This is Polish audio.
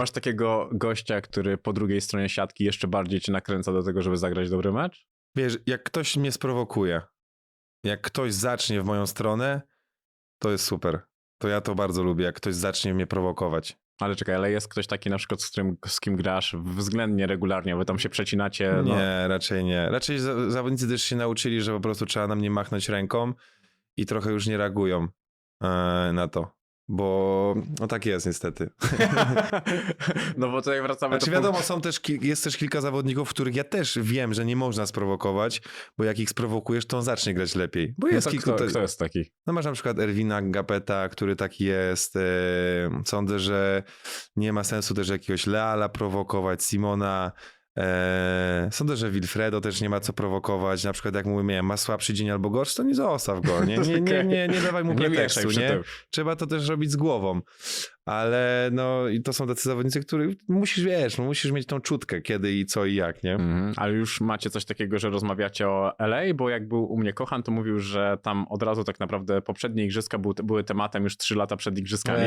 masz takiego gościa, który po drugiej stronie siatki jeszcze bardziej cię nakręca do tego, żeby zagrać dobry mecz? Wiesz, jak ktoś mnie sprowokuje, jak ktoś zacznie w moją stronę, to jest super. To ja to bardzo lubię, jak ktoś zacznie mnie prowokować. Ale czekaj, ale jest ktoś taki na przykład, z, którym, z kim grasz względnie regularnie, wy tam się przecinacie. No. Nie, raczej nie. Raczej za- zawodnicy też się nauczyli, że po prostu trzeba na mnie machnąć ręką i trochę już nie reagują e, na to. Bo no tak jest niestety. no bo tutaj wracamy Znaczy do wiadomo, są też, jest też kilka zawodników, których ja też wiem, że nie można sprowokować, bo jak ich sprowokujesz, to on zacznie grać lepiej. Bo No jest to kilku... kto, kto jest taki? No masz na przykład Erwina Gapeta, który taki jest. E, sądzę, że nie ma sensu też jakiegoś Leala prowokować, Simona. E, sądzę, że Wilfredo też nie ma co prowokować. Na przykład jak mówię, nie, ma słabszy dzień albo gorszy, to nie zostaw go. Nie, nie, nie, nie, nie dawaj mu pretekstu, nie? Trzeba to też robić z głową. Ale no i to są tacy zawodnicy, których musisz, wiesz, no, musisz mieć tą czutkę, kiedy i co i jak, nie? Mhm. Ale już macie coś takiego, że rozmawiacie o LA, bo jak był u mnie Kochan, to mówił, że tam od razu tak naprawdę poprzednie igrzyska był, były tematem już trzy lata przed igrzyskami.